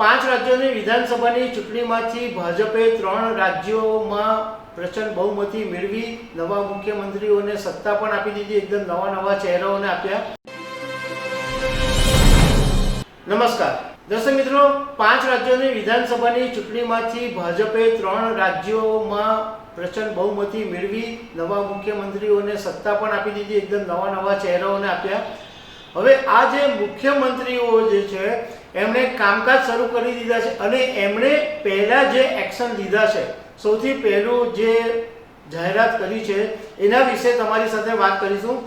પાંચ રાજ્યોની વિધાનસભાની ચૂંટણીમાંથી ભાજપે ત્રણ રાજ્યોમાં પ્રચંડ બહુમતી મેળવી. નવા મુખ્યમંત્રીઓને સત્તા પણ આપી દીધી. એકદમ નવા નવા ચહેરાઓને આપ્યા. નમસ્કાર. દર્શક મિત્રો, પાંચ રાજ્યોની વિધાનસભાની ચૂંટણીમાંથી ભાજપે ત્રણ રાજ્યોમાં પ્રચંડ બહુમતી મેળવી. નવા મુખ્યમંત્રીઓને સત્તા પણ આપી દીધી. એકદમ નવા નવા ચહેરાઓને આપ્યા. હવે આ જે મુખ્યમંત્રીઓ જે છે, એમણે કામકાજ શરૂ કરી દીધા છે અને એમણે પહેલા જે એક્શન લીધા છે, સૌથી પહેલું જે જાહેરાત કરી છે, એના વિશે તમારી સાથે વાત કરીશું.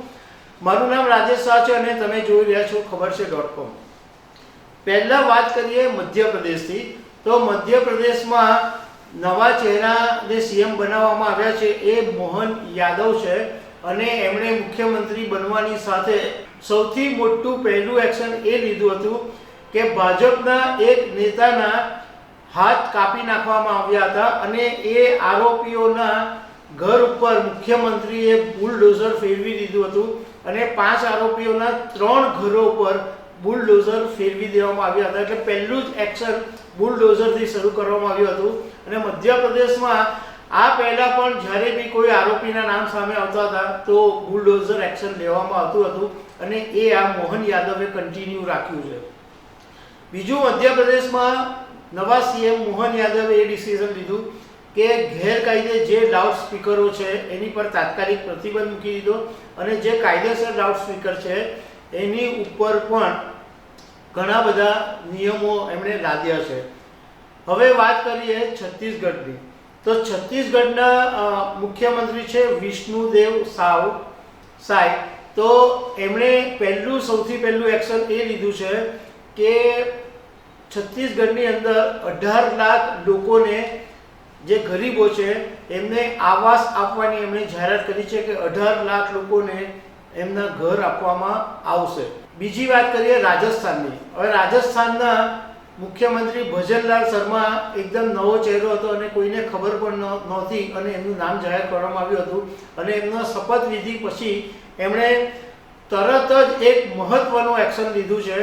મારું નામ રાજેશ શાહ છે અને તમે જોઈ રહ્યા છો ખબર છે ડોટ કોમ પહેલાં વાત કરીએ મધ્યપ્રદેશથી. તો મધ્યપ્રદેશમાં નવા ચહેરાને સીએમ બનાવવામાં આવ્યા છે એ મોહન યાદવ છે. અને એમણે મુખ્યમંત્રી બનવાની સાથે સૌથી મોટું પહેલું એક્શન એ લીધું હતું કે ભાજપના એક નેતાના હાથ કાપી નાખવામાં આવ્યા હતા અને એ આરોપીઓના ઘર ઉપર મુખ્યમંત્રીએ બુલડોઝર ફેરવી દીધું હતું અને પાંચ આરોપીઓના ત્રણ ઘરો પર બુલડોઝર ફેરવી દેવામાં આવ્યા હતા. એટલે પહેલું જ એક્શન બુલડોઝરથી શરૂ કરવામાં આવ્યું હતું. અને મધ્યપ્રદેશમાં આ પહેલા પણ જ્યારે બી કોઈ આરોપીના નામ સામે આવતા હતા, તો બુલડોઝર એક્શન લેવામાં આવતું હતું અને એ આ મોહન યાદવે કન્ટિન્યુ રાખ્યું છે. બીજું મધ્યપ્રદેશમાં નવા સીએમ મોહન યાદવે એ ડિસિઝન લીધું કે ગેરકાયદે જે લાઉડ સ્પીકરો છે, એની પર તાત્કાલિક પ્રતિબંધ મૂકી દીધો અને જે કાયદેસર લાઉડ સ્પીકર છે, એની ઉપર પણ ઘણા બધા નિયમો એમણે લાદ્યા છે. હવે વાત કરીએ છત્તીસગઢની. તો છત્તીસગઢના મુખ્યમંત્રી છે વિષ્ણુદેવ સાવ સાય તો એમણે પહેલું, સૌથી પહેલું એક્શન એ લીધું છે કે છત્તીસગઢની અંદર અઢાર લાખ લોકોને જે ગરીબો છે, એમને આવાસ આપવાની એમણે જાહેરાત કરી છે કે અઢાર લાખ લોકોને એમના ઘર આપવામાં આવશે. બીજી વાત કરીએ રાજસ્થાનની. હવે રાજસ્થાનના મુખ્યમંત્રી ભજનલાલ શર્મા એકદમ નવો ચહેરો હતો અને કોઈને ખબર પણ નહોતી અને એમનું નામ જાહેર કરવામાં આવ્યું હતું અને એમનો શપથ વિધિ પછી એમણે તરત જ એક મહત્વનું એક્શન લીધું છે.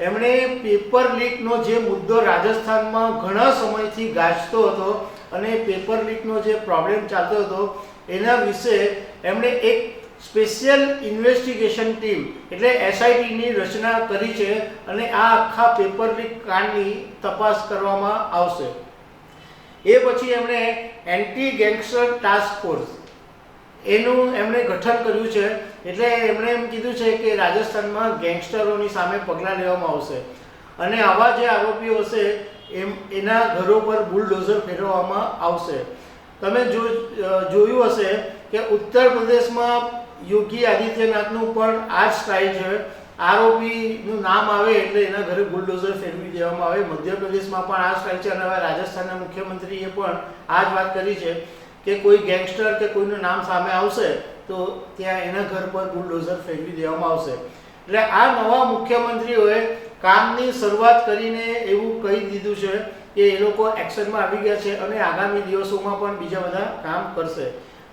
એમણે પેપર લીકનો જે મુદ્દો રાજસ્થાનમાં ઘણા સમયથી ગાજતો હતો અને પેપર લીકનો જે પ્રોબ્લેમ ચાલતો હતો, એના વિશે એમણે એક સ્પેશિયલ ઇન્વેસ્ટિગેશન ટીમ એટલે એસઆઈટીની રચના કરી છે અને આ આખા પેપર લીક કાંડની તપાસ કરવામાં આવશે. એ પછી એમણે એન્ટી ગેંગસ્ટર ટાસ્ક ફોર્સ એનું એમણે ગઠન કર્યું છે. એટલે એમણે એમ કીધું છે કે રાજસ્થાનમાં ગેંગસ્ટરોની સામે પગલાં લેવામાં આવશે. અને આવા જે આરોપીઓ હશે, એમ એના ઘરો પર બુલડોઝર ફેરવવામાં આવશે. તમે જો જોયું હશે કે ઉત્તર પ્રદેશમાં યોગી આદિત્યનાથનું પણ આ જ સ્ટાઇલ છે. આરોપીનું નામ આવે એટલે એના ઘરે બુલડોઝર ફેરવી દેવામાં આવે. મધ્યપ્રદેશમાં પણ આ સ્ટાઇલ છે અને હવે રાજસ્થાનના મુખ્યમંત્રીએ પણ આ જ વાત કરી છે કે કોઈ ગેંગસ્ટર કે કોઈનું નામ સામે આવશે તો ત્યાં એના ઘર પર બુલડોઝર ફેરવી દેવામાં આવશે. એટલે આ નવા મુખ્યમંત્રીઓએ કામની શરૂઆત કરીને એવું કહી દીધું છે કે એ લોકો એક્શનમાં આવી ગયા છે અને આગામી દિવસોમાં પણ બીજા બધા કામ કરશે.